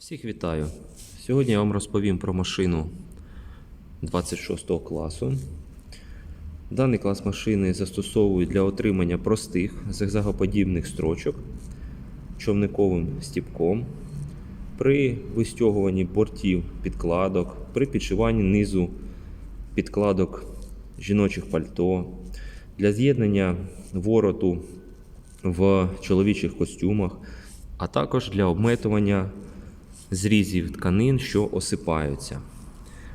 Всіх вітаю! Сьогодні я вам розповім про машину 26 класу. Даний клас машини застосовують для отримання простих зигзагоподібних строчок човниковим стіпком при вистягуванні бортів підкладок, при підшиванні низу підкладок жіночих пальто, для з'єднання вороту в чоловічих костюмах, а також для обметування зрізів тканин, що осипаються.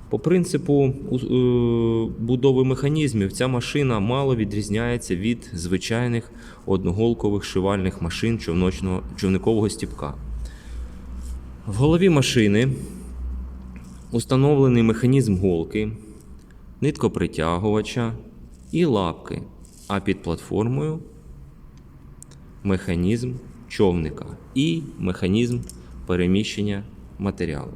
По принципу е, будови механізмів ця машина мало відрізняється від звичайних одноголкових шивальних машин човникового стіпка. В голові машини установлений механізм голки, ниткопритягувача і лапки, а під платформою механізм човника і механізм переміщення матеріалу.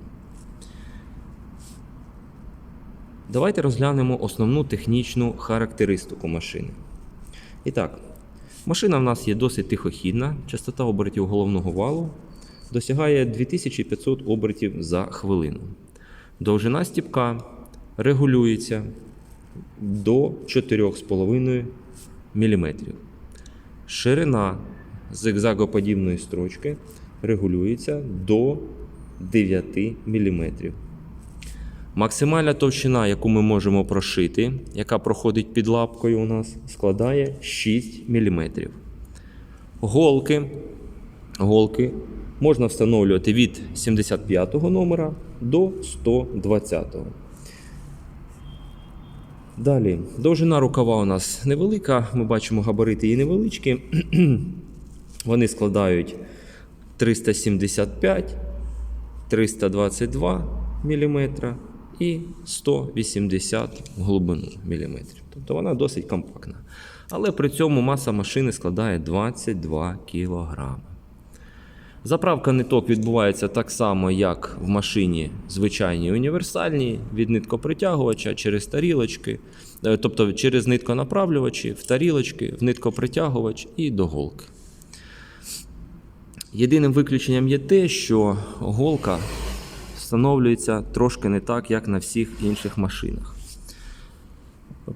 Давайте розглянемо основну технічну характеристику машини. І так, машина в нас є досить тихохідна, частота обертів головного валу досягає 2500 обертів за хвилину. Довжина стіпка регулюється до 4,5 мм. Ширина зигзагоподібної строчки регулюється до 9 мм. Максимальна товщина, яку ми можемо прошити, яка проходить під лапкою у нас, складає 6 мм. Голки, голки можна встановлювати від 75 номера до 120. Далі, довжина рукава у нас невелика. Ми бачимо габарити її невеличкі. Вони складають 375, 322 мм і 180 в глибину мм. Тобто вона досить компактна. Але при цьому маса машини складає 22 кг. Заправка ниток відбувається так само, як в машині звичайній універсальній, від ниткопритягувача через тарілочки, е, тобто через нитконаправлювачі, в тарілочки, в ниткопритягувач і до голки. Єдиним виключенням є те, що голка встановлюється трошки не так, як на всіх інших машинах.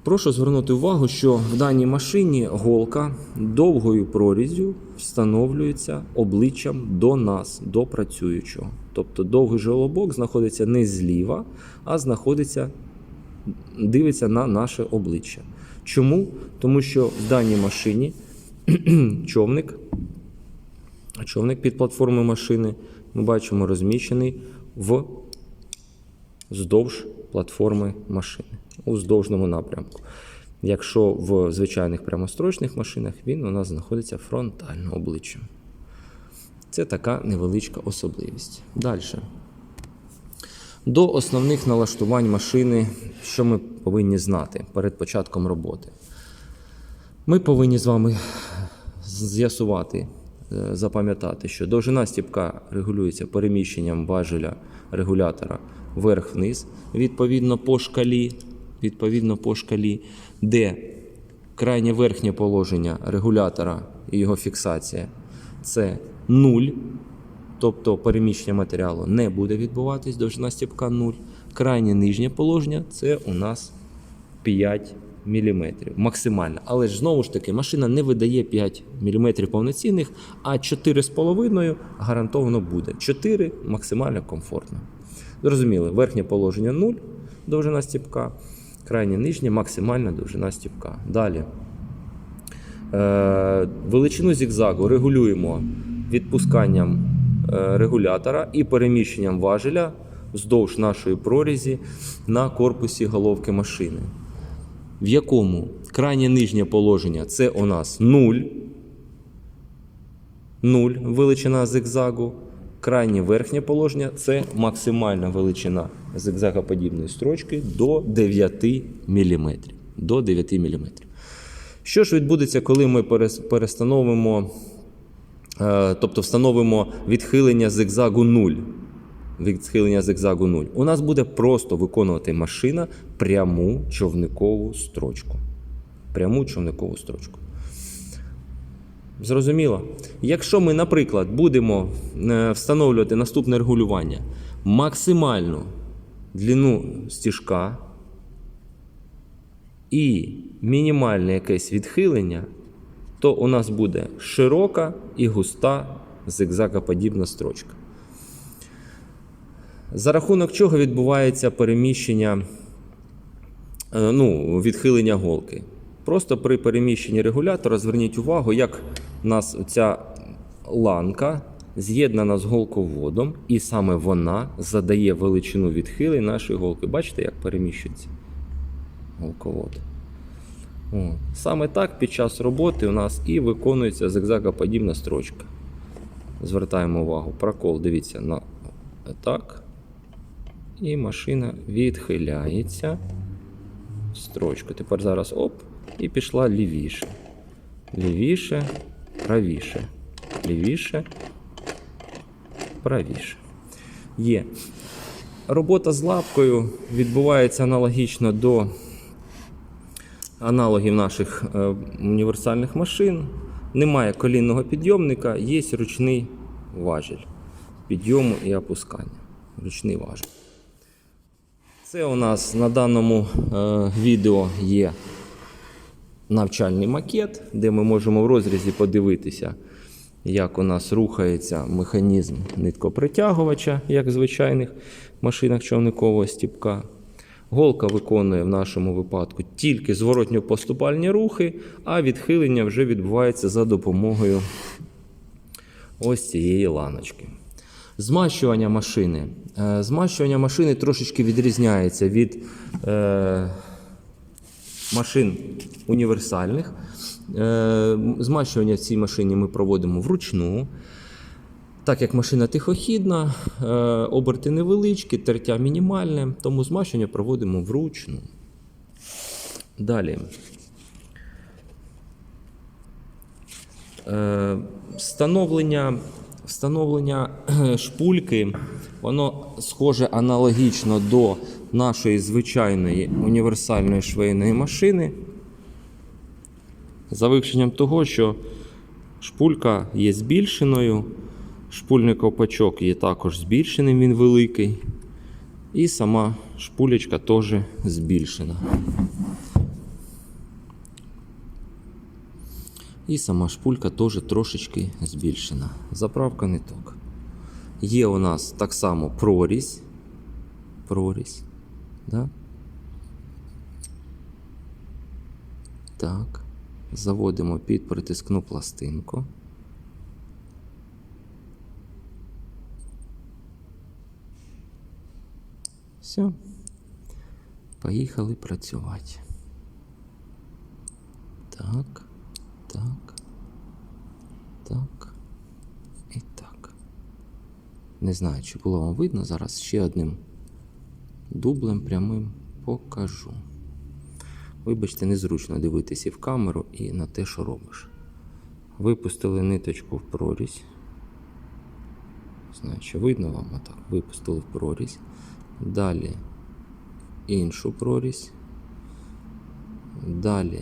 Прошу звернути увагу, що в даній машині голка довгою прорізю встановлюється обличчям до нас, до працюючого. Тобто довгий жолобок знаходиться не зліва, а знаходиться, дивиться на наше обличчя. Чому? Тому що в даній машині човник, човник під платформою машини ми бачимо розміщений вздовж платформи машини у вздовжному напрямку. Якщо в звичайних прямострочних машинах він у нас знаходиться фронтально обличчям. Це така невеличка особливість. Далі. До основних налаштувань машини, що ми повинні знати перед початком роботи. Ми повинні з вами з'ясувати, запам'ятати, що довжина стіпка регулюється переміщенням важеля регулятора вверх-вниз, відповідно по шкалі, відповідно по шкалі, де крайнє верхнє положення регулятора і його фіксація це 0, тобто переміщення матеріалу не буде відбуватись, довжина стіпка 0. Крайнє нижнє положення це у нас 5 мм максимально. Але ж знову ж таки, машина не видає 5 мм повноцінних, а 4,5 гарантовано буде. 4 максимально комфортно. Зрозуміли, верхнє положення 0, довжина стіпка, крайнє нижнє максимальна довжина стіпка. Далі. Е, величину зігзагу регулюємо відпусканням е, регулятора і переміщенням важеля вздовж нашої прорізі на корпусі головки машини. В якому крайнє нижнє положення це у нас 0, 0 величина зигзагу. Крайнє верхнє положення це максимальна величина зигзагоподібної строчки до 9 мм. До 9 мм. Що ж відбудеться, коли ми перестановимо, е, тобто встановимо відхилення зигзагу 0? Відхилення зигзагу 0. У нас буде просто виконувати машина пряму човникову строчку. Пряму човникову строчку. Зрозуміло. Якщо ми, наприклад, будемо е, встановлювати наступне регулювання максимальну длину стіжка і мінімальне якесь відхилення, то у нас буде широка і густа зигзагоподібна строчка. За рахунок чого відбувається переміщення, е, ну, відхилення голки. Просто при переміщенні регулятора зверніть увагу, як у нас ця ланка з'єднана з голководом, і саме вона задає величину відхилень нашої голки. Бачите, як переміщується голковод. О. Саме так під час роботи у нас і виконується зигзагоподібна строчка. Звертаємо увагу. Прокол, дивіться, на так. І машина відхиляється строчку. Тепер зараз оп, і пішла лівіше. Лівіше, правіше. Лівіше, правіше. Є. Робота з лапкою відбувається аналогічно до аналогів наших е, універсальних машин. Немає колінного підйомника, є ручний важіль підйому і опускання. Ручний важіль. Це у нас на даному е, відео є навчальний макет, де ми можемо в розрізі подивитися, як у нас рухається механізм ниткопритягувача, як в звичайних машинах човникового стіпка. Голка виконує в нашому випадку тільки зворотньо-поступальні рухи, а відхилення вже відбувається за допомогою ось цієї ланочки. Змащування машини. Е, Змащування машини трошечки відрізняється від е, машин універсальних. Е, Змащування в цій машині ми проводимо вручну. Так як машина тихохідна, е, оберти невеличкі, тертя мінімальне, тому змащення проводимо вручну. Далі. Е, Встановлення, встановлення шпульки, воно схоже аналогічно до нашої звичайної універсальної швейної машини. За виключенням того, що шпулька є збільшеною, шпульний ковпачок є також збільшеним, він великий. І сама шпулечка теж збільшена. І сама шпулька теж трошечки збільшена. Заправка ниток. Є у нас так само прорізь. Прорізь. Да? Так. Заводимо під притискну пластинку. Все. Поїхали працювати. Так, так, так і так. Не знаю, чи було вам видно, зараз ще одним дублем прямим покажу. Вибачте, незручно дивитися і в камеру і на те, що робиш. Випустили ниточку в прорізь. Знаю, чи видно вам отак. Випустили в прорізь. Далі іншу прорізь. Далі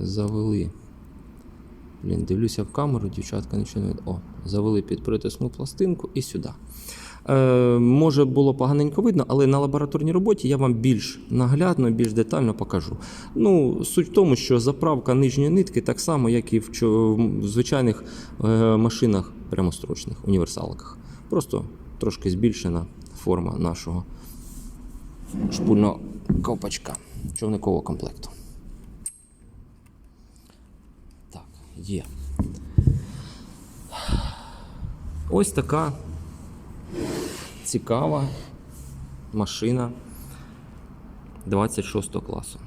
завели. Блін, дивлюся в камеру, дівчатка нічого не. О, завели під притисну пластинку і сюди. Е, може було поганенько видно, але на лабораторній роботі я вам більш наглядно, більш детально покажу. Ну, суть в тому, що заправка нижньої нитки так само, як і в, в звичайних е, машинах прямострочних, універсалках. Просто трошки збільшена форма нашого шпульного ковпачка човникового комплекту. Так, є. Ось така цікава машина 26 класу.